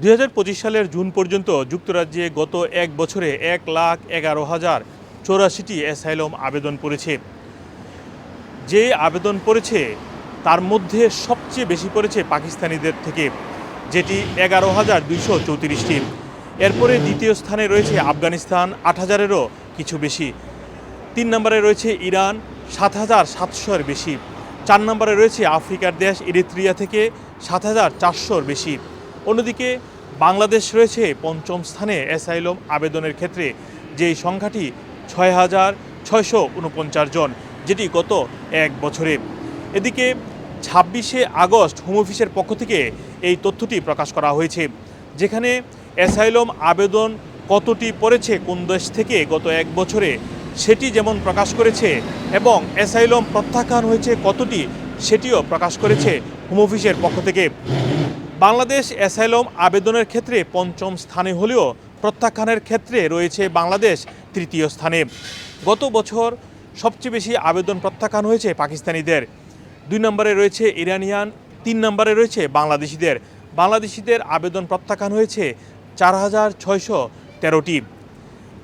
দুই হাজার পঁচিশ সালের জুন পর্যন্ত যুক্তরাজ্যে গত এক বছরে এক লাখ এগারো হাজার চৌরাশিটি অ্যাসাইলম আবেদন পড়েছে। যে আবেদন পড়েছে, তার মধ্যে সবচেয়ে বেশি পড়েছে পাকিস্তানিদের থেকে, যেটি এগারো হাজার দুইশো চৌত্রিশটি। এরপরে দ্বিতীয় স্থানে রয়েছে আফগানিস্তান, আট হাজারেরও কিছু বেশি। তিন নম্বরে রয়েছে ইরান, সাত হাজার সাতশোর বেশি। চার নম্বরে রয়েছে আফ্রিকার দেশ, ইরিত্রিয়া থেকে সাত হাজার চারশোর বেশি। অন্যদিকে বাংলাদেশ রয়েছে পঞ্চম স্থানে অ্যাসাইলম আবেদনের ক্ষেত্রে, যেই সংখ্যাটি ছয় হাজার ছয়শো উনপঞ্চাশ জন, যেটি গত এক বছরে। এদিকে ছাব্বিশে আগস্ট হোম অফিসের পক্ষ থেকে এই তথ্যটি প্রকাশ করা হয়েছে, যেখানে অ্যাসাইলম আবেদন কতটি পড়েছে কোন দেশ থেকে গত এক বছরে সেটি যেমন প্রকাশ করেছে এবং অ্যাসাইলম প্রত্যাখ্যান হয়েছে কতটি সেটিও প্রকাশ করেছে হোম অফিসের পক্ষ থেকে। বাংলাদেশ অ্যাসাইলম আবেদনের ক্ষেত্রে পঞ্চম স্থানে হলেও প্রত্যাখ্যানের ক্ষেত্রে রয়েছে বাংলাদেশ তৃতীয় স্থানে। গত বছর সবচেয়ে বেশি আবেদন প্রত্যাখ্যান হয়েছে পাকিস্তানিদের। দুই নম্বরে রয়েছে ইরানিয়ান, তিন নম্বরে রয়েছে বাংলাদেশিদের। বাংলাদেশিদের আবেদন প্রত্যাখ্যান হয়েছে চার হাজার ছয়শো তেরোটি।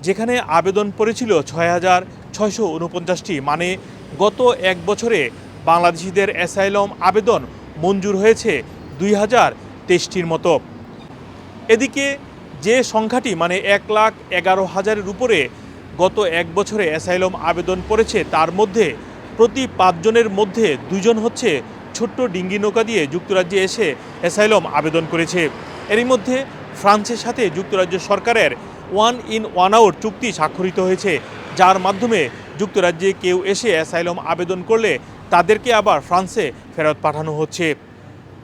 যেখানে আবেদন পড়েছিল ছয় হাজার ছয়শো উনপঞ্চাশটি। মানে গত এক বছরে বাংলাদেশিদের অ্যাসাইলম আবেদন মঞ্জুর হয়েছে দুই হাজার তেইশটির মতো। এদিকে যে সংখ্যাটি মানে এক লাখ এগারো হাজারের উপরে গত এক বছরে অ্যাসাইলম আবেদন পড়েছে তার মধ্যে প্রতি পাঁচজনের মধ্যে দুজন হচ্ছে ছোট্ট ডিঙ্গি নৌকা দিয়ে যুক্তরাজ্যে এসে অ্যাসাইলম আবেদন করেছে। এরই মধ্যে ফ্রান্সের সাথে যুক্তরাজ্য সরকারের ওয়ান ইন, ওয়ান আউট চুক্তি স্বাক্ষরিত হয়েছে, যার মাধ্যমে যুক্তরাজ্যে কেউ এসে অ্যাসাইলম আবেদন করলে তাদেরকে আবার ফ্রান্সে ফেরত পাঠানো হচ্ছে।